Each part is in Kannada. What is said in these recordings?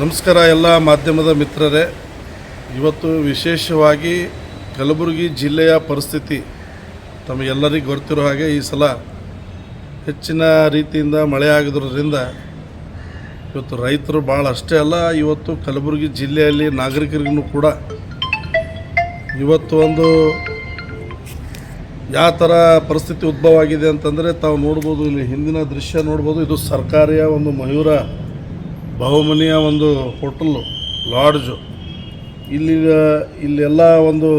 ನಮಸ್ಕಾರ ಎಲ್ಲ ಮಾಧ್ಯಮದ ಮಿತ್ರರೇ. ಇವತ್ತು ವಿಶೇಷವಾಗಿ ಕಲಬುರಗಿ ಜಿಲ್ಲೆಯ ಪರಿಸ್ಥಿತಿ ತಮಗೆಲ್ಲರಿಗೂ ಗೊತ್ತಿರೋ ಹಾಗೆ ಈ ಸಲ ಹೆಚ್ಚಿನ ರೀತಿಯಿಂದ ಮಳೆ ಆಗಿರೋದ್ರಿಂದ ಇವತ್ತು ರೈತರು ಭಾಳ ಅಷ್ಟೇ ಅಲ್ಲ, ಇವತ್ತು ಕಲಬುರಗಿ ಜಿಲ್ಲೆಯಲ್ಲಿ ನಾಗರಿಕರಿಗೂ ಕೂಡ ಇವತ್ತು ಒಂದು ಯಾವ ಥರ ಪರಿಸ್ಥಿತಿ ಉದ್ಭವ ಆಗಿದೆ ಅಂತಂದರೆ ತಾವು ನೋಡ್ಬೋದು, ಇಲ್ಲಿ ಹಿಂದಿನ ದೃಶ್ಯ ನೋಡ್ಬೋದು, ಇದು ಸರ್ಕಾರಿಯ ಒಂದು ಮಯೂರ ಬಹುಮನಿಯ ಒಂದು ಹೋಟೆಲ್ಲು ಲಾಡ್ಜು ಇಲ್ಲಿ ಇಲ್ಲೆಲ್ಲ ಒಂದು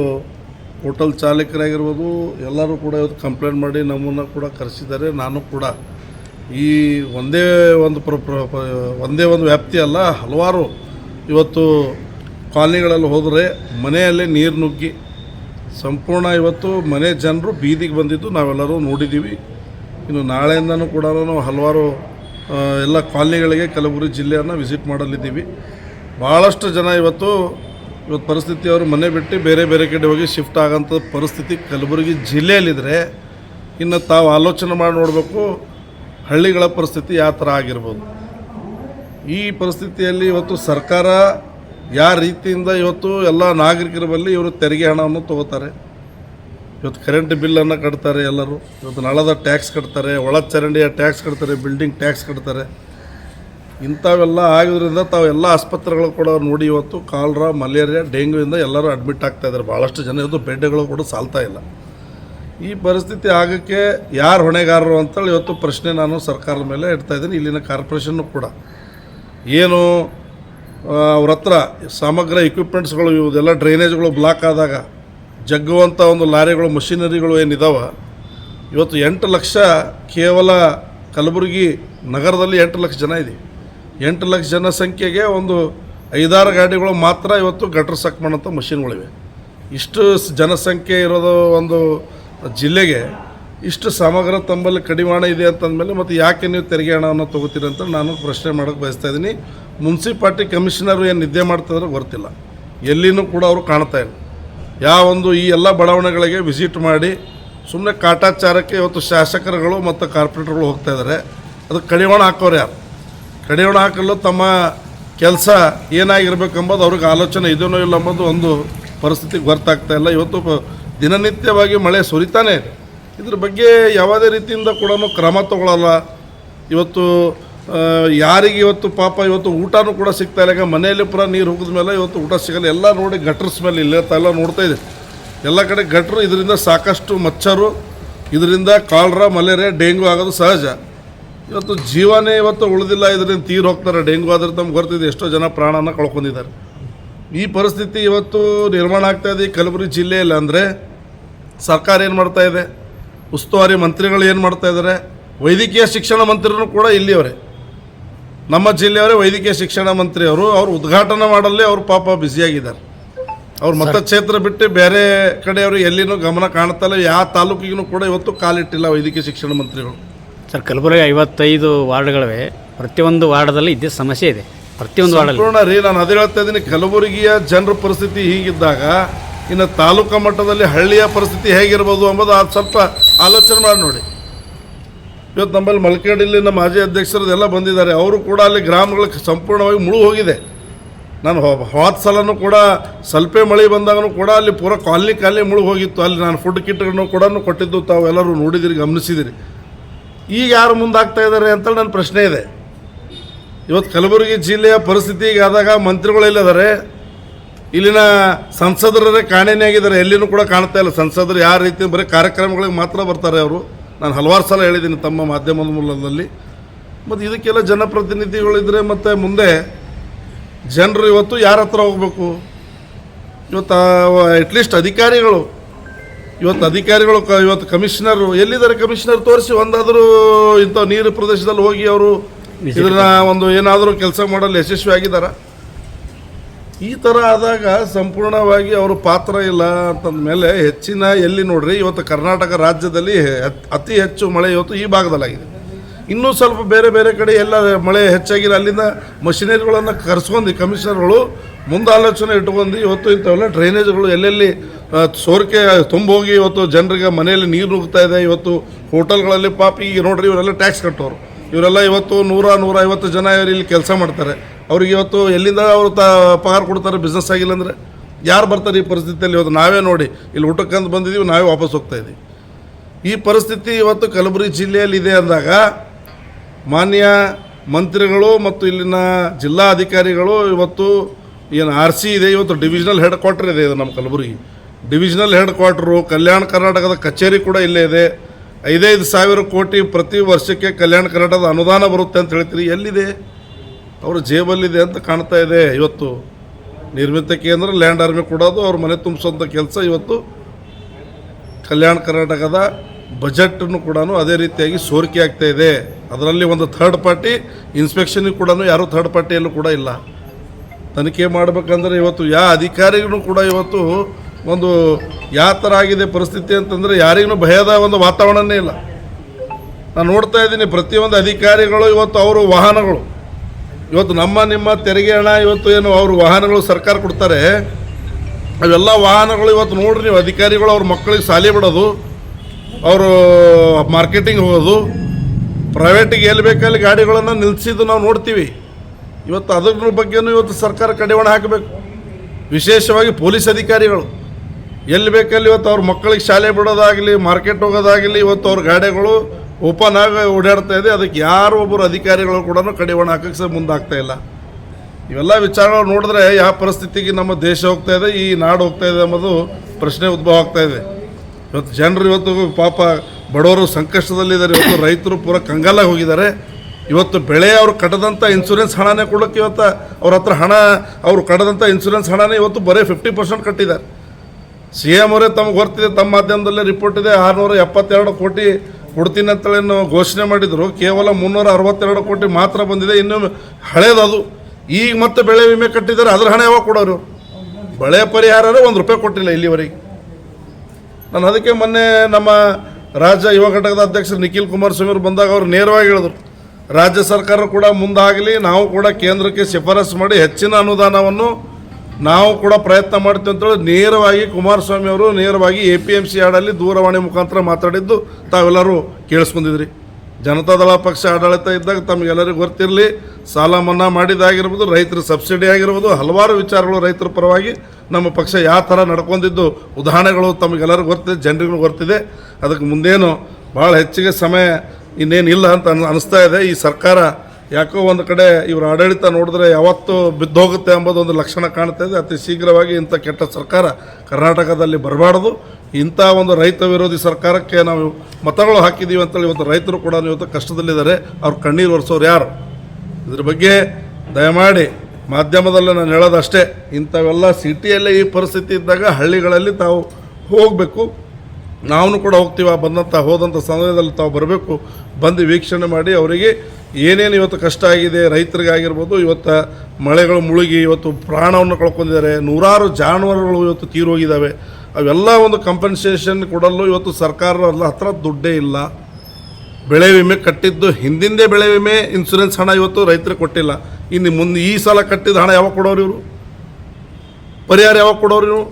ಹೋಟೆಲ್ ಚಾಲಕರಾಗಿರ್ಬೋದು, ಎಲ್ಲರೂ ಕೂಡ ಇವತ್ತು ಕಂಪ್ಲೇಂಟ್ ಮಾಡಿ ನಮ್ಮನ್ನು ಕೂಡ ಕರೆಸಿದ್ದಾರೆ, ನಾನು ಕೂಡ. ಈ ಒಂದೇ ಒಂದು ಪ್ರ, ಒಂದೇ ಒಂದು ವ್ಯಾಪ್ತಿ ಅಲ್ಲ, ಹಲವಾರು ಇವತ್ತು ಕಾಲನಿಗಳಲ್ಲಿ ಹೋದರೆ ಮನೆಯಲ್ಲೇ ನೀರು ನುಗ್ಗಿ, ಸಂಪೂರ್ಣ ಇವತ್ತು ಮನೆ ಜನರು ಬೀದಿಗೆ ಬಂದಿದ್ದು ನಾವೆಲ್ಲರೂ ನೋಡಿದ್ದೀವಿ. ಇನ್ನು ನಾಳೆಯಿಂದನೂ ಕೂಡ ನಾವು ಹಲವಾರು ಎಲ್ಲ ಕಾಲನಿಗಳಿಗೆ ಕಲಬುರಗಿ ಜಿಲ್ಲೆಯನ್ನು ವಿಸಿಟ್ ಮಾಡಲಿದ್ದೀವಿ. ಭಾಳಷ್ಟು ಜನ ಇವತ್ತು ಇವತ್ತು ಪರಿಸ್ಥಿತಿ ಅವರು ಮನೆ ಬಿಟ್ಟು ಬೇರೆ ಬೇರೆ ಕಡೆ ಹೋಗಿ ಶಿಫ್ಟ್ ಆಗೋಂಥ ಪರಿಸ್ಥಿತಿ ಕಲಬುರಗಿ ಜಿಲ್ಲೆಯಲ್ಲಿದ್ದರೆ ಇನ್ನು ತಾವು ಆಲೋಚನೆ ಮಾಡಿ ನೋಡಬೇಕು ಹಳ್ಳಿಗಳ ಪರಿಸ್ಥಿತಿ ಯಾವ ಥರ ಆಗಿರ್ಬೋದು. ಈ ಪರಿಸ್ಥಿತಿಯಲ್ಲಿ ಇವತ್ತು ಸರ್ಕಾರ ಯಾವ ರೀತಿಯಿಂದ ಇವತ್ತು ಎಲ್ಲ ನಾಗರಿಕರ ಬಳಿ ಇವರು ತೆರಿಗೆ ಹಣವನ್ನು ತಗೋತಾರೆ. ಇವತ್ತು ಕರೆಂಟ್ ಬಿಲ್ಲನ್ನು ಕಟ್ತಾರೆ ಎಲ್ಲರೂ. ಇವತ್ತು ನಳದ ಟ್ಯಾಕ್ಸ್ ಕಟ್ತಾರೆ ಒಳ ಚರಂಡಿಯ ಟ್ಯಾಕ್ಸ್ ಕಟ್ತಾರೆ ಬಿಲ್ಡಿಂಗ್ ಟ್ಯಾಕ್ಸ್ ಕಟ್ತಾರೆ. ಇಂಥವೆಲ್ಲ ಆಗೋದ್ರಿಂದ ತಾವು ಎಲ್ಲ ಆಸ್ಪತ್ರೆಗಳು ಕೂಡ ನೋಡಿ ಇವತ್ತು ಕಾಲ್ರಾ, ಮಲೇರಿಯಾ ಡೆಂಗ್ಯೂಯಿಂದ ಎಲ್ಲರೂ ಅಡ್ಮಿಟ್ ಆಗ್ತಾ ಇದ್ದಾರೆ ಭಾಳಷ್ಟು ಜನ ಇವತ್ತು ಬೆಡ್ಗಳು ಕೂಡ ಸಾಲ್ತಾ ಇಲ್ಲ. ಈ ಪರಿಸ್ಥಿತಿ ಆಗೋಕ್ಕೆ ಯಾರು ಹೊಣೆಗಾರರು ಅಂತೇಳಿ ಇವತ್ತು ಪ್ರಶ್ನೆ ನಾನು ಸರ್ಕಾರದ ಮೇಲೆ ಇಡ್ತಾ ಇದ್ದೀನಿ, ಇಲ್ಲಿನ ಕಾರ್ಪೊರೇಷನ್ನು ಕೂಡ. ಏನು ಅವ್ರ ಹತ್ರ ಸಮಗ್ರ ಇಕ್ವಿಪ್ಮೆಂಟ್ಸ್ಗಳು ಇವುದೆಲ್ಲ ಡ್ರೈನೇಜ್ಗಳು ಬ್ಲಾಕ್ ಆದಾಗ ಜಗ್ಗುವಂಥ ಒಂದು ಲಾರಿಗಳು, ಮಷಿನರಿಗಳು ಏನಿದಾವೆ? ಇವತ್ತು ಎಂಟು ಲಕ್ಷ ಕೇವಲ ಕಲಬುರಗಿ ನಗರದಲ್ಲಿ ಎಂಟು ಲಕ್ಷ ಜನ ಇದೆ. ಎಂಟು ಲಕ್ಷ ಜನಸಂಖ್ಯೆಗೆ ಒಂದು ಐದಾರು ಗಾಡಿಗಳು ಮಾತ್ರ ಇವತ್ತು ಗಟ್ರ್ ಸಕ್ ಮಾಡೋಂಥ ಮಷಿನ್ಗಳಿವೆ. ಇಷ್ಟು ಜನಸಂಖ್ಯೆ ಇರೋದು ಒಂದು ಜಿಲ್ಲೆಗೆ ಇಷ್ಟು ಸಮಗ್ರ ತಮ್ಮಲ್ಲಿ ಕಡಿವಾಣ ಇದೆ ಅಂತಂದಮೇಲೆ ಮತ್ತು ಯಾಕೆ ನೀವು ತೆರಿಗೆ ಹಣವನ್ನು ತೊಗೋತೀರಿ ಅಂತ ನಾನು ಪ್ರಶ್ನೆ ಮಾಡೋಕ್ಕೆ ಬಯಸ್ತಾ ಇದ್ದೀನಿ. ಮುನ್ಸಿಪಾಲ್ಟಿ ಕಮಿಷನರು ಏನು ನಿದ್ದೆ ಮಾಡ್ತಿದ್ರೆ ಗೊತ್ತಿಲ್ಲ. ಎಲ್ಲಿನೂ ಕೂಡ ಅವರು ಕಾಣ್ತಾ ಇಲ್ಲ. ಯಾವ ಒಂದು ಈ ಎಲ್ಲ ಬಡಾವಣೆಗಳಿಗೆ ವಿಸಿಟ್ ಮಾಡಿ ಸುಮ್ಮನೆ ಕಾಟಾಚಾರಕ್ಕೆ ಇವತ್ತು ಶಾಸಕರುಗಳು ಮತ್ತು ಕಾರ್ಪೊರೇಟರ್ಗಳು ಹೋಗ್ತಾ ಇದ್ದಾರೆ. ಅದಕ್ಕೆ ಕಡಿವಾಣ ಹಾಕೋರು ಯಾರು? ಕಡಿವಾಣ ಹಾಕಲು ತಮ್ಮ ಕೆಲಸ ಏನಾಗಿರ್ಬೇಕಂಬೋದು ಅವ್ರಿಗೆ ಆಲೋಚನೆ ಇದೇನೋ ಇಲ್ಲ ಅಂಬೋದು ಒಂದು ಪರಿಸ್ಥಿತಿ ಗೊತ್ತಾಗ್ತಾ ಇಲ್ಲ. ಇವತ್ತು ದಿನನಿತ್ಯವಾಗಿ ಮಳೆ ಸುರಿತಾನೆ ಇದೆ. ಇದ್ರ ಬಗ್ಗೆ ಯಾವುದೇ ರೀತಿಯಿಂದ ಕೂಡ ಕ್ರಮ ತಗೊಳ್ಳಲ್ಲ. ಇವತ್ತು ಯಾರಿಗೆ ಇವತ್ತು ಪಾಪ ಇವತ್ತು ಊಟನೂ ಕೂಡ ಸಿಗ್ತಾ ಇಲ್ಲ. ಈಗ ಮನೆಯಲ್ಲಿ ಪುರ ನೀರು ಹೋಗಿದ ಮೇಲೆ ಇವತ್ತು ಊಟ ಸಿಗಲ್ಲ. ಎಲ್ಲ ನೋಡಿ ಗಟ್ರ ಸ್ಮೆಲ್ ಇಲ್ಲ ಎಲ್ಲ ನೋಡ್ತಾ ಇದೆ. ಎಲ್ಲ ಕಡೆ ಗಟ್ರು, ಇದರಿಂದ ಸಾಕಷ್ಟು ಮಚ್ಚರು, ಇದರಿಂದ ಕಾಲ್ರ, ಮಲೇರಿಯಾ, ಡೆಂಗು ಆಗೋದು ಸಹಜ. ಇವತ್ತು ಜೀವನೇ ಇವತ್ತು ಉಳಿದಿಲ್ಲ. ಇದರಿಂದ ತೀರು ಹೋಗ್ತಾರೆ. ಡೆಂಗು ಆದರೆ ತಮ್ಗೆ ಗೊತ್ತಿದೆ, ಎಷ್ಟೋ ಜನ ಪ್ರಾಣನ ಕಳ್ಕೊಂಡಿದ್ದಾರೆ. ಈ ಪರಿಸ್ಥಿತಿ ಇವತ್ತು ನಿರ್ಮಾಣ ಆಗ್ತಾ ಇದೆ. ಕಲಬುರಗಿ ಜಿಲ್ಲೆಯಲ್ಲಿ ಅಂದರೆ ಸರ್ಕಾರ ಏನು ಮಾಡ್ತಾ ಇದೆ? ಉಸ್ತುವಾರಿ ಮಂತ್ರಿಗಳು ಏನು ಮಾಡ್ತಾ ಇದ್ದಾರೆ? ವೈದ್ಯಕೀಯ ಶಿಕ್ಷಣ ಮಂತ್ರಿನೂ ಕೂಡ ಇಲ್ಲಿಯವರೇ. ನಮ್ಮ ಜಿಲ್ಲೆಯವರೇ ವೈದ್ಯಕೀಯ ಶಿಕ್ಷಣ ಮಂತ್ರಿಯವರು ಅವರು ಉದ್ಘಾಟನೆ ಮಾಡಲ್ಲೇ ಅವರು ಪಾಪ ಬ್ಯುಸಿಯಾಗಿದ್ದಾರೆ. ಅವ್ರು ಮತಕ್ಷೇತ್ರ ಬಿಟ್ಟು ಬೇರೆ ಕಡೆಯವರು ಎಲ್ಲಿನೂ ಗಮನ ಕಾಣುತ್ತಲ್ಲ ಯಾವ ತಾಲೂಕಿಗೂ ಕೂಡ ಇವತ್ತು ಕಾಲಿಟ್ಟಿಲ್ಲ ವೈದ್ಯಕೀಯ ಶಿಕ್ಷಣ ಮಂತ್ರಿಗಳು. ಸರ್ ಕಲಬುರಗಿ ಐವತ್ತೈದು ವಾರ್ಡ್ಗಳಿವೆ. ಪ್ರತಿಯೊಂದು ವಾರ್ಡದಲ್ಲಿ ಇದೇ ಸಮಸ್ಯೆ ಇದೆ. ಪ್ರತಿಯೊಂದು ವಾರ್ಡಲ್ಲಿ. ಸಂಪೂರ್ಣ ರೀ ನಾನು ಅದೇ ಹೇಳ್ತಾ ಇದ್ದೀನಿ ಕಲಬುರಗಿಯ ಜನರ ಪರಿಸ್ಥಿತಿ ಹೀಗಿದ್ದಾಗ ಇನ್ನು ತಾಲೂಕು ಮಟ್ಟದಲ್ಲಿ ಹಳ್ಳಿಯ ಪರಿಸ್ಥಿತಿ ಹೇಗಿರ್ಬೋದು ಎಂಬುದು ಅದು ಸ್ವಲ್ಪ ಆಲೋಚನೆ ಮಾಡಿ ನೋಡಿ. ಇವತ್ತು ನಮ್ಮಲ್ಲಿ ಮಲ್ಕೇಡಿಲಿ ನಮ್ಮ ಮಾಜಿ ಅಧ್ಯಕ್ಷರದೆಲ್ಲ ಬಂದಿದ್ದಾರೆ. ಅವರು ಕೂಡ ಅಲ್ಲಿ ಗ್ರಾಮಗಳಿಗೆ ಸಂಪೂರ್ಣವಾಗಿ ಮುಳುಗು ಹೋಗಿದೆ ನಾನು ಹೋದ ಸಲನೂ ಕೂಡ ಸ್ವಲ್ಪ ಮಳೆ ಬಂದಾಗನೂ ಕೂಡ ಅಲ್ಲಿ ಪೂರ ಕಾಲನಿ ಕಾಲನಿ ಮುಳುಗು ಹೋಗಿತ್ತು ಅಲ್ಲಿ ನಾನು ಫುಡ್ ಕಿಟ್ಗಳನ್ನು ಕೂಡ ಕೊಟ್ಟಿದ್ದು ತಾವೆಲ್ಲರೂ ನೋಡಿದಿರಿ, ಗಮನಿಸಿದಿರಿ. ಈಗ ಯಾರು ಮುಂದಾಗ್ತಾ ಇದ್ದಾರೆ ಅಂತೇಳಿ ನನ್ನ ಪ್ರಶ್ನೆ ಇದೆ. ಇವತ್ತು ಕಲಬುರಗಿ ಜಿಲ್ಲೆಯ ಪರಿಸ್ಥಿತಿ ಈಗ ಆದಾಗ ಮಂತ್ರಿಗಳು ಎಲ್ಲಿದ್ದಾರೆ? ಇಲ್ಲಿನ ಸಂಸದರೇ ಕಾಣೆನೇ ಆಗಿದ್ದಾರೆ. ಎಲ್ಲಿನೂ ಕೂಡ ಕಾಣ್ತಾ ಇಲ್ಲ. ಸಂಸದರು ಯಾವ ರೀತಿ ಬರೀ ಕಾರ್ಯಕ್ರಮಗಳಿಗೆ ಮಾತ್ರ ಬರ್ತಾರೆ ಅವರು? ನಾನು ಹಲವಾರು ಸಲ ಹೇಳಿದ್ದೀನಿ ತಮ್ಮ ಮಾಧ್ಯಮದ ಮೂಲದಲ್ಲಿ. ಮತ್ತು ಇದಕ್ಕೆಲ್ಲ ಜನಪ್ರತಿನಿಧಿಗಳಿದ್ರೆ ಮತ್ತು ಮುಂದೆ ಜನರು ಇವತ್ತು ಯಾರ ಹತ್ರ ಹೋಗಬೇಕು? ಇವತ್ತು ಅಟ್ಲೀಸ್ಟ್ ಅಧಿಕಾರಿಗಳು. ಇವತ್ತು ಅಧಿಕಾರಿಗಳು ಕ ಇವತ್ತು ಕಮಿಷನರು ಎಲ್ಲಿದ್ದಾರೆ ಕಮಿಷನರ್ ತೋರಿಸಿ ಒಂದಾದರೂ ಇಂಥ ನೀರು ಪ್ರದೇಶದಲ್ಲಿ ಹೋಗಿ ಅವರು ಇದನ್ನ ಒಂದು ಏನಾದರೂ ಕೆಲಸ ಮಾಡಲು ಯಶಸ್ವಿ ಆಗಿದ್ದಾರ ಈ ಥರ ಆದಾಗ ಸಂಪೂರ್ಣವಾಗಿ ಅವರು ಪಾತ್ರ ಇಲ್ಲ ಅಂತಂದ ಮೇಲೆ ಹೆಚ್ಚಿನ ಎಲ್ಲಿ ನೋಡ್ರಿ, ಇವತ್ತು ಕರ್ನಾಟಕ ರಾಜ್ಯದಲ್ಲಿ ಅತಿ ಹೆಚ್ಚು ಮಳೆ ಇವತ್ತು ಈ ಭಾಗದಲ್ಲಾಗಿದೆ. ಇನ್ನೂ ಸ್ವಲ್ಪ ಬೇರೆ ಬೇರೆ ಕಡೆ ಎಲ್ಲ ಮಳೆ ಹೆಚ್ಚಾಗಿಲ್ಲ ಅಲ್ಲಿಂದ ಮಷಿನರಿಗಳನ್ನು ಕರೆಸ್ಕೊಂಡು, ಕಮಿಷನರ್ಗಳು ಮುಂದಾಲೋಚನೆ ಇಟ್ಕೊಂಡು ಇವತ್ತು ಇಂಥವೆಲ್ಲ ಡ್ರೈನೇಜ್ಗಳು ಎಲ್ಲೆಲ್ಲಿ ಸೋರಿಕೆ ತುಂಬೋಗಿ ಇವತ್ತು ಜನರಿಗೆ ಮನೆಯಲ್ಲಿ ನೀರು ನುಗ್ತಾ ಇದೆ. ಇವತ್ತು ಹೋಟೆಲ್ಗಳಲ್ಲಿ ಪಾಪ ಈಗ ನೋಡ್ರಿ ಇವರೆಲ್ಲ ಟ್ಯಾಕ್ಸ್ ಕಟ್ಟೋರು. ಇವರೆಲ್ಲ ಇವತ್ತು ನೂರ ನೂರ ಐವತ್ತು ಜನ ಇವ್ರು ಇಲ್ಲಿ ಕೆಲಸ ಮಾಡ್ತಾರೆ. ಅವ್ರಿಗೆ ಇವತ್ತು ಎಲ್ಲಿಂದ ಅವರು ತ ಪಗಾರ ಕೊಡ್ತಾರೆ ಬಿಸ್ನೆಸ್ ಆಗಿಲ್ಲ ಅಂದರೆ ಯಾರು ಬರ್ತಾರೆ ಈ ಪರಿಸ್ಥಿತಿಯಲ್ಲಿ ಇವತ್ತು ನಾವೇ ನೋಡಿ. ಇಲ್ಲಿ ಊಟಕ್ಕಂತ ಬಂದಿದ್ದೀವಿ ನಾವೇ ವಾಪಸ್ ಹೋಗ್ತಾ ಇದ್ದೀವಿ ಈ ಪರಿಸ್ಥಿತಿ ಇವತ್ತು ಕಲಬುರಗಿ ಜಿಲ್ಲೆಯಲ್ಲಿ ಇದೆ ಅಂದಾಗ ಮಾನ್ಯ ಮಂತ್ರಿಗಳು ಮತ್ತು ಇಲ್ಲಿನ ಜಿಲ್ಲಾ ಅಧಿಕಾರಿಗಳು ಇವತ್ತು ಏನು ಆರ್ ಸಿ ಇದೆ, ಇವತ್ತು ಡಿವಿಷನಲ್ ಹೆಡ್ ಕ್ವಾರ್ಟರ್ ಇದೆ ಇದು ನಮ್ಮ Kalaburagi. Divisional head quarter Kalyana ಕರ್ನಾಟಕದ ಕಚೇರಿ ಕೂಡ ಇಲ್ಲೇ ಇದೆ. ಐದೈದು ಸಾವಿರ ಕೋಟಿ ಪ್ರತಿ ವರ್ಷಕ್ಕೆ ಕಲ್ಯಾಣ ಕರ್ನಾಟಕದ ಅನುದಾನ ಬರುತ್ತೆ ಅಂತ ಹೇಳ್ತೀರಿ, ಎಲ್ಲಿದೆ? ಅವರ ಜೇಬಲ್ಲಿದೆ ಅಂತ ಕಾಣ್ತಾ ಇದೆ. ಇವತ್ತು ನಿರ್ಮಿತ ಕೇಂದ್ರ ಲ್ಯಾಂಡ್ ಆರ್ಮಿ ಕೊಡೋದು, ಅವ್ರ ಮನೆ ತುಂಬಿಸೋಂಥ ಕೆಲಸ ಇವತ್ತು ಕಲ್ಯಾಣ ಕರ್ನಾಟಕದ ಬಜೆಟನ್ನು ಕೂಡ ಅದೇ ರೀತಿಯಾಗಿ ಸೋರಿಕೆ ಆಗ್ತಾ ಇದೆ. ಅದರಲ್ಲಿ ಒಂದು ಥರ್ಡ್ ಪಾರ್ಟಿ ಇನ್ಸ್ಪೆಕ್ಷನ್ಗೆ ಕೂಡ ಯಾರೂ ಥರ್ಡ್ ಪಾರ್ಟಿಯಲ್ಲೂ ಕೂಡ ಇಲ್ಲ. ತನಿಖೆ ಮಾಡಬೇಕಂದ್ರೆ ಇವತ್ತು ಯಾವ ಅಧಿಕಾರಿಗೂ ಕೂಡ ಇವತ್ತು ಒಂದು ಯಾವ ಥರ ಆಗಿದೆ ಪರಿಸ್ಥಿತಿ ಅಂತಂದರೆ ಯಾರಿಗೂ ಭಯದ ಒಂದು ವಾತಾವರಣನೇ ಇಲ್ಲ. ನಾನು ನೋಡ್ತಾ ಇದ್ದೀನಿ ಪ್ರತಿಯೊಂದು ಅಧಿಕಾರಿಗಳು, ಇವತ್ತು ಅವರು ವಾಹನಗಳು ಇವತ್ತು ನಮ್ಮ ನಿಮ್ಮ ತೆರಿಗೆ ಹಣ ಇವತ್ತು ಏನು ಅವರು ವಾಹನಗಳು ಸರ್ಕಾರ ಕೊಡ್ತಾರೆ, ಅವೆಲ್ಲ ವಾಹನಗಳು ಇವತ್ತು ನೋಡ್ರಿ ನೀವು, ಅಧಿಕಾರಿಗಳು ಅವ್ರ ಮಕ್ಕಳಿಗೆ ಸಾಲಿ ಬಿಡೋದು, ಅವರು ಮಾರ್ಕೆಟಿಂಗ್ ಹೋಗೋದು, ಪ್ರೈವೇಟಿಗೆ ಎಲ್ಲಿ ಬೇಕಲ್ಲಿ ಗಾಡಿಗಳನ್ನು ನಿಲ್ಲಿಸಿದ್ದು ನಾವು ನೋಡ್ತೀವಿ. ಇವತ್ತು ಅದ್ರ ಬಗ್ಗೆನೂ ಇವತ್ತು ಸರ್ಕಾರ ಕಡಿವಾಣ ಹಾಕಬೇಕು. ವಿಶೇಷವಾಗಿ ಪೊಲೀಸ್ ಅಧಿಕಾರಿಗಳು, ಎಲ್ಲಿ ಬೇಕಲ್ಲಿ ಇವತ್ತು ಅವ್ರ ಮಕ್ಕಳಿಗೆ ಶಾಲೆ ಬಿಡೋದಾಗಲಿ, ಮಾರ್ಕೆಟ್ ಹೋಗೋದಾಗಲಿ, ಇವತ್ತು ಅವ್ರ ಗಾಡಿಗಳು ಓಪನ್ ಆಗಿ ಓಡಾಡ್ತಾ ಇದೆ, ಅದಕ್ಕೆ ಯಾರು ಒಬ್ಬರು ಅಧಿಕಾರಿಗಳು ಕೂಡ ಕಡಿವಾಣ ಹಾಕಕ್ಕೆ ಸಹ ಮುಂದಾಗ್ತಾ ಇಲ್ಲ. ಇವೆಲ್ಲ ವಿಚಾರಗಳು ನೋಡಿದ್ರೆ ಯಾವ ಪರಿಸ್ಥಿತಿಗೆ ನಮ್ಮ ದೇಶ ಹೋಗ್ತಾ ಇದೆ, ಈ ನಾಡು ಹೋಗ್ತಾ ಇದೆ ಅನ್ನೋದು ಪ್ರಶ್ನೆ ಉದ್ಭವ ಆಗ್ತಾ ಇದೆ. ಇವತ್ತು ಜನರು ಇವತ್ತು ಪಾಪ ಬಡವರು ಸಂಕಷ್ಟದಲ್ಲಿದ್ದಾರೆ, ಇವತ್ತು ರೈತರು ಪೂರ ಕಂಗಾಲಾಗಿ ಹೋಗಿದ್ದಾರೆ. ಇವತ್ತು ಬೆಳೆ ಅವರು ಕಟ್ಟದಂಥ ಇನ್ಸೂರೆನ್ಸ್ ಹಣನೇ ಕೊಡೋಕ್ಕೆ ಇವತ್ತು ಅವ್ರ ಹತ್ರ ಹಣ, ಅವರು ಕಟ್ಟದಂಥ ಇನ್ಸೂರೆನ್ಸ್ ಹಣನೇ ಇವತ್ತು ಬರೀ ಫಿಫ್ಟಿ ಪರ್ಸೆಂಟ್ ಕಟ್ಟಿದ್ದಾರೆ. ಸಿ ಎಂ ಅವರೇ ತಮಗೆ ಹೊರ್ತಿದೆ, ತಮ್ಮ ಮಾಧ್ಯಮದಲ್ಲೇ ರಿಪೋರ್ಟ್ ಇದೆ, ಆರುನೂರ ಎಪ್ಪತ್ತೆರಡು ಕೋಟಿ ಕೊಡ್ತೀನಿ ಅಂತೇಳಿ ಘೋಷಣೆ ಮಾಡಿದರು. ಕೇವಲ ಮುನ್ನೂರ ಅರವತ್ತೆರಡು ಕೋಟಿ ಮಾತ್ರ ಬಂದಿದೆ. ಇನ್ನೂ ಹಳೇದದು. ಈಗ ಮತ್ತೆ ಬೆಳೆ ವಿಮೆ ಕಟ್ಟಿದ್ದಾರೆ. ಅದ್ರ ಹಣ ಯಾವಾಗ ಕೊಡೋರು? ಬೆಳೆ ಪರಿಹಾರ ಒಂದು ರೂಪಾಯಿ ಕೊಟ್ಟಿಲ್ಲ ಇಲ್ಲಿವರೆಗೆ. ನಾನು ಅದಕ್ಕೆ ಮೊನ್ನೆ ನಮ್ಮ ರಾಜ್ಯ ಯುವ ಘಟಕದ ಅಧ್ಯಕ್ಷರು ನಿಖಿಲ್ ಕುಮಾರಸ್ವಾಮಿ ಬಂದಾಗ ಅವರು ನೇರವಾಗಿ ಹೇಳಿದರು. ರಾಜ್ಯ ಸರ್ಕಾರ ಕೂಡ ಮುಂದಾಗಲಿ, ನಾವು ಕೂಡ ಕೇಂದ್ರಕ್ಕೆ ಶಿಫಾರಸು ಮಾಡಿ ಹೆಚ್ಚಿನ ಅನುದಾನವನ್ನು ನಾವು ಕೂಡ ಪ್ರಯತ್ನ ಮಾಡ್ತೀವಿ ಅಂತೇಳಿ ನೇರವಾಗಿ ಕುಮಾರಸ್ವಾಮಿ ಅವರು ನೇರವಾಗಿ ಎ ಪಿ ಎಂ ಸಿ ಆಡಲ್ಲಿ ದೂರವಾಣಿ ಮುಖಾಂತರ ಮಾತಾಡಿದ್ದು ತಾವೆಲ್ಲರೂ ಕೇಳಿಸ್ಕೊಂಡಿದ್ರಿ. ಜನತಾದಳ ಪಕ್ಷ ಆಡಳಿತ ಇದ್ದಾಗ ತಮಗೆಲ್ಲರಿಗೂ ಗೊತ್ತಿರಲಿ, ಸಾಲ ಮನ್ನಾ ಮಾಡಿದ್ದಾಗಿರ್ಬೋದು, ರೈತರ ಸಬ್ಸಿಡಿ ಆಗಿರ್ಬೋದು, ಹಲವಾರು ವಿಚಾರಗಳು ರೈತರ ಪರವಾಗಿ ನಮ್ಮ ಪಕ್ಷ ಯಾವ ಥರ ನಡ್ಕೊಂಡಿದ್ದು ಉದಾಹರಣೆಗಳು ತಮಗೆಲ್ಲರಿಗೂ ಗೊತ್ತಿದೆ, ಜನರಿಗೂ ಗೊತ್ತಿದೆ. ಅದಕ್ಕೆ ಮುಂದೇನು ಭಾಳ ಹೆಚ್ಚಿಗೆ ಸಮಯ ಇನ್ನೇನಿಲ್ಲ ಅಂತ ಅನ್, ಅನಿಸ್ತಾ ಇದೆ. ಈ ಸರ್ಕಾರ ಯಾಕೋ ಒಂದು ಕಡೆ ಇವರ ಆಡಳಿತ ನೋಡಿದ್ರೆ ಯಾವತ್ತು ಬಿದ್ದೋಗುತ್ತೆ ಎಂಬುದು ಒಂದು ಲಕ್ಷಣ ಕಾಣ್ತಾ ಇದೆ. ಅತಿ ಶೀಘ್ರವಾಗಿ ಇಂಥ ಕೆಟ್ಟ ಸರ್ಕಾರ ಕರ್ನಾಟಕದಲ್ಲಿ ಬರಬಾರ್ದು. ಇಂಥ ಒಂದು ರೈತ ವಿರೋಧಿ ಸರ್ಕಾರಕ್ಕೆ ನಾವು ಮತಗಳು ಹಾಕಿದ್ದೀವಿ ಅಂತೇಳಿ ಇವತ್ತು ರೈತರು ಕೂಡ ಇವತ್ತು ಕಷ್ಟದಲ್ಲಿದ್ದಾರೆ. ಅವ್ರು ಕಣ್ಣೀರು ಒರೆಸೋರು ಯಾರು? ಇದ್ರ ಬಗ್ಗೆ ದಯಮಾಡಿ ಮಾಧ್ಯಮದಲ್ಲಿ ನಾನು ಹೇಳೋದಷ್ಟೇ, ಇಂಥವೆಲ್ಲ ಸಿಟಿಯಲ್ಲೇ ಈ ಪರಿಸ್ಥಿತಿ ಇದ್ದಾಗ ಹಳ್ಳಿಗಳಲ್ಲಿ ತಾವು ಹೋಗಬೇಕು. ನಾವು ಕೂಡ ಹೋಗ್ತೀವಿ ಬಂದಂಥ ಹೋದಂಥ ಸಮಯದಲ್ಲಿ ತಾವು ಬರಬೇಕು. ಬಂದು ವೀಕ್ಷಣೆ ಮಾಡಿ ಅವರಿಗೆ ಏನೇನು ಇವತ್ತು ಕಷ್ಟ ಆಗಿದೆ ರೈತರಿಗಾಗಿರ್ಬೋದು ಇವತ್ತು ಮಳೆಗಳು ಮುಳುಗಿ, ಇವತ್ತು ಪ್ರಾಣವನ್ನು ಕಳ್ಕೊಂಡಿದ್ದಾರೆ, ನೂರಾರು ಜಾನುವಾರುಗಳು ಇವತ್ತು ತೀರೋಗಿದ್ದಾವೆ. ಅವೆಲ್ಲ ಒಂದು ಕಂಪನ್ಸೇಷನ್ ಕೊಡಲು ಇವತ್ತು ಸರ್ಕಾರದ ಹತ್ರ ದುಡ್ಡೇ ಇಲ್ಲ. ಬೆಳೆ ವಿಮೆ ಕಟ್ಟಿದ್ದು, ಹಿಂದಿಂದೆ ಬೆಳೆ ವಿಮೆ ಇನ್ಸೂರೆನ್ಸ್ ಹಣ ಇವತ್ತು ರೈತರಿಗೆ ಕೊಟ್ಟಿಲ್ಲ. ಇನ್ನು ಮುಂದೆ ಈ ಸಲ ಕಟ್ಟಿದ ಹಣ ಯಾವಾಗ ಕೊಡೋರು ಇವರು? ಪರಿಹಾರ ಯಾವಾಗ ಕೊಡೋರು ಇವರು?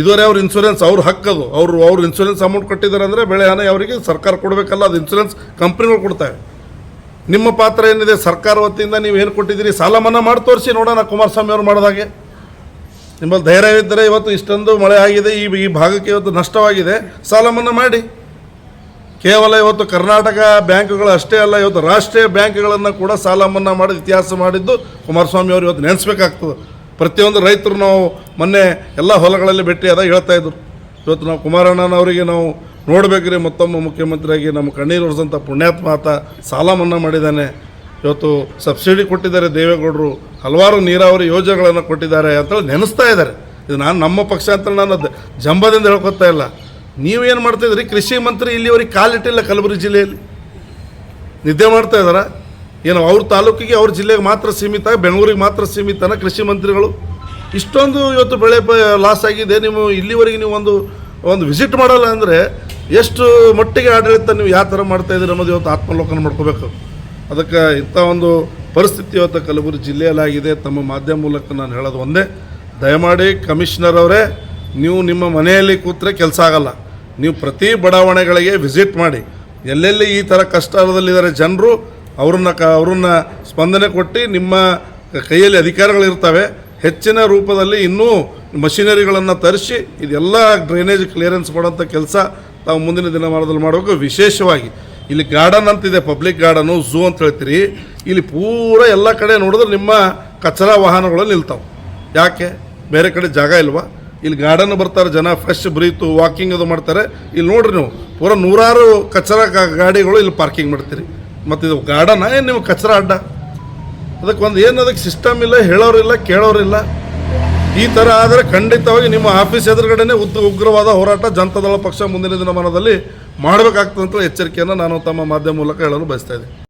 ಇದುವರೆ ಅವ್ರ ಇನ್ಸೂರೆನ್ಸ್ ಅವ್ರ ಹಕ್ಕದು ಅವರು, ಅವ್ರ ಇನ್ಸೂರೆನ್ಸ್ ಅಮೌಂಟ್ ಕಟ್ಟಿದ್ದಾರೆ ಅಂದರೆ ಬೆಳೆ ಹಣ ಅವರಿಗೆ ಸರ್ಕಾರ ಕೊಡಬೇಕಲ್ಲ, ಅದು ಇನ್ಸೂರೆನ್ಸ್ ಕಂಪ್ನಿಗಳು ಕೊಡ್ತವೆ ನಿಮ್ಮ ಪಾತ್ರ ಏನಿದೆ? ಸರ್ಕಾರ ವತಿಯಿಂದ ನೀವು ಏನು ಕೊಟ್ಟಿದ್ದೀರಿ? ಸಾಲ ಮನ್ನಾ ಮಾಡಿ ತೋರಿಸಿ ನೋಡೋಣ ಕುಮಾರಸ್ವಾಮಿ ಅವರು ಮಾಡಿದಾಗೆ ನಿಮ್ಮಲ್ಲಿ ಧೈರ್ಯವಿದ್ದರೆ ಇವತ್ತು ಇಷ್ಟೊಂದು ಮಳೆ ಆಗಿದೆ, ಈ ಈ ಭಾಗಕ್ಕೆ ಇವತ್ತು ನಷ್ಟವಾಗಿದೆ. ಸಾಲ ಮನ್ನಾ ಮಾಡಿ. ಕೇವಲ ಇವತ್ತು ಕರ್ನಾಟಕ ಬ್ಯಾಂಕ್ಗಳು ಅಷ್ಟೇ ಅಲ್ಲ, ಇವತ್ತು ರಾಷ್ಟ್ರೀಯ ಬ್ಯಾಂಕ್ಗಳನ್ನು ಕೂಡ ಸಾಲ ಮನ್ನಾ ಮಾಡಿ ಇತಿಹಾಸ ಮಾಡಿದ್ದು ಕುಮಾರಸ್ವಾಮಿ ಅವರು ಇವತ್ತು ನೆನೆಸ್ಬೇಕಾಗ್ತದೆ. ಪ್ರತಿಯೊಂದು ರೈತರು ನಾವು ಮೊನ್ನೆ ಎಲ್ಲ ಹೊಲಗಳಲ್ಲಿ ಭೇಟಿಯಾದಾಗ ಹೇಳ್ತಾಯಿದ್ರು ಇವತ್ತು ನಾವು ಕುಮಾರಣ್ಣನವರಿಗೆ ನಾವು ನೋಡಬೇಕ್ರಿ, ಮತ್ತೊಮ್ಮೆ ಮುಖ್ಯಮಂತ್ರಿಯಾಗಿ ನಮ್ಮ ಕಣ್ಣೀರು ಒರೆಸಂಥ ಪುಣ್ಯಾತ್ಮ ಆತ ಸಾಲ ಮನ್ನಾ ಮಾಡಿದ್ದಾನೆ. ಇವತ್ತು ಸಬ್ಸಿಡಿ ಕೊಟ್ಟಿದ್ದಾರೆ ದೇವೇಗೌಡರು, ಹಲವಾರು ನೀರಾವರಿ ಯೋಜನೆಗಳನ್ನು ಕೊಟ್ಟಿದ್ದಾರೆ ಅಂತೇಳಿ ನೆನೆಸ್ತಾ ಇದ್ದಾರೆ. ಇದು ನಾನು ನಮ್ಮ ಪಕ್ಷ ಅಂತ ನಾನು ಜಂಬದಿಂದ ಹೇಳ್ಕೊತಾ ಇಲ್ಲ. ನೀವೇನು ಮಾಡ್ತಾಯಿದ್ರಿ ಕೃಷಿ ಮಂತ್ರಿ ಇಲ್ಲಿವರೆಗೆ ಕಾಲಿಟ್ಟಿಲ್ಲ ಕಲಬುರಗಿ ಜಿಲ್ಲೆಯಲ್ಲಿ. ನಿದ್ದೆ ಮಾಡ್ತಾ ಇದ್ದಾರಾ? ಏನು ಅವ್ರ ತಾಲೂಕಿಗೆ ಅವ್ರ ಜಿಲ್ಲೆಗೆ ಮಾತ್ರ ಸೀಮಿತ, ಬೆಂಗಳೂರಿಗೆ ಮಾತ್ರ ಸೀಮಿತನ ಕೃಷಿ ಮಂತ್ರಿಗಳು? ಇಷ್ಟೊಂದು ಇವತ್ತು ಬೆಳೆ ಲಾಸ್ ಆಗಿದೆ. ನೀವು ಇಲ್ಲಿವರೆಗೆ ನೀವು ಒಂದು ಒಂದು ವಿಸಿಟ್ ಮಾಡಲ್ಲ ಅಂದರೆ ಎಷ್ಟು ಮಟ್ಟಿಗೆ ಆಡಳಿತ ನೀವು ಯಾವ ಥರ ಮಾಡ್ತಾ ಇದ್ದೀರಿ ಅನ್ನೋದು ಇವತ್ತು ಆತ್ಮಲೋಕನ ಮಾಡ್ಕೋಬೇಕು. ಅದಕ್ಕೆ ಇಂಥ ಒಂದು ಪರಿಸ್ಥಿತಿ ಇವತ್ತು ಕಲಬುರಗಿ ಜಿಲ್ಲೆಯಲ್ಲಾಗಿದೆ. ತಮ್ಮ ಮಾಧ್ಯಮ ಮೂಲಕ ನಾನು ಹೇಳೋದು ಒಂದೇ. ದಯಮಾಡಿ ಕಮಿಷನರ್ ಅವರೇ, ನೀವು ನಿಮ್ಮ ಮನೆಯಲ್ಲಿ ಕೂತ್ರೆ ಕೆಲಸ ಆಗಲ್ಲ. ನೀವು ಪ್ರತಿ ಬಡಾವಣೆಗಳಿಗೆ ವಿಸಿಟ್ ಮಾಡಿ. ಎಲ್ಲೆಲ್ಲಿ ಈ ಥರ ಕಷ್ಟದಲ್ಲಿದ್ದಾರೆ ಜನರು, ಅವ್ರನ್ನ ಕ, ಅವ್ರನ್ನ ಸ್ಪಂದನೆ ಕೊಟ್ಟು ನಿಮ್ಮ ಕೈಯಲ್ಲಿ ಅಧಿಕಾರಗಳಿರ್ತವೆ ಹೆಚ್ಚಿನ ರೂಪದಲ್ಲಿ ಇನ್ನೂ ಮಷಿನರಿಗಳನ್ನು ತರಿಸಿ, ಇದೆಲ್ಲ ಡ್ರೈನೇಜ್ ಕ್ಲಿಯರೆನ್ಸ್ ಮಾಡೋಂಥ ಕೆಲಸ ತಾವು ಮುಂದಿನ ದಿನಮಾನದಲ್ಲಿ ಮಾಡಬೇಕು ವಿಶೇಷವಾಗಿ ಇಲ್ಲಿ ಗಾರ್ಡನ್ ಅಂತಿದೆ ಪಬ್ಲಿಕ್ ಗಾರ್ಡನು ಝೂ ಅಂತ ಹೇಳ್ತೀರಿ. ಇಲ್ಲಿ ಪೂರ ಎಲ್ಲ ಕಡೆ ನೋಡಿದ್ರೆ ನಿಮ್ಮ ಕಚರಾ ವಾಹನಗಳು ನಿಲ್ತಾವೆ. ಯಾಕೆ? ಬೇರೆ ಕಡೆ ಜಾಗ ಇಲ್ವಾ? ಇಲ್ಲಿ ಗಾರ್ಡನ್ ಬರ್ತಾರೆ ಜನ ಫ್ರೆಶ್ ಬ್ರೀತು ವಾಕಿಂಗ್ ಅದು ಮಾಡ್ತಾರೆ. ಇಲ್ಲಿ ನೋಡ್ರಿ ನೀವು, ಪೂರ ನೂರಾರು ಕಚರ ಗಾಡಿಗಳು ಇಲ್ಲಿ ಪಾರ್ಕಿಂಗ್ ಮಾಡ್ತೀರಿ. ಮತ್ತು ಇದು ಗಾರ್ಡನ್ ಏನು ನೀವು ಕಚರ ಅಡ್ಡ? ಅದಕ್ಕೆ ಒಂದು ಏನು ಅದಕ್ಕೆ ಸಿಸ್ಟಮ್ ಇಲ್ಲ, ಹೇಳೋರಿಲ್ಲ, ಕೇಳೋರಿಲ್ಲ. ಈ ಥರ ಆದರೆ ಖಂಡಿತವಾಗಿ ನಿಮ್ಮ ಆಫೀಸ್ ಎದುರುಗಡೆನೆ ಉದ್ ಉಗ್ರವಾದ ಹೋರಾಟ ಜನತಾದಳ ಪಕ್ಷ ಮುಂದಿನ ದಿನಮಾನದಲ್ಲಿ ಮಾಡಬೇಕಾಗ್ತದೆ ಅಂತ ಎಚ್ಚರಿಕೆಯನ್ನು ನಾನು ತಮ್ಮ ಮಾಧ್ಯಮ ಮೂಲಕ ಹೇಳಲು ಬಯಸ್ತಾ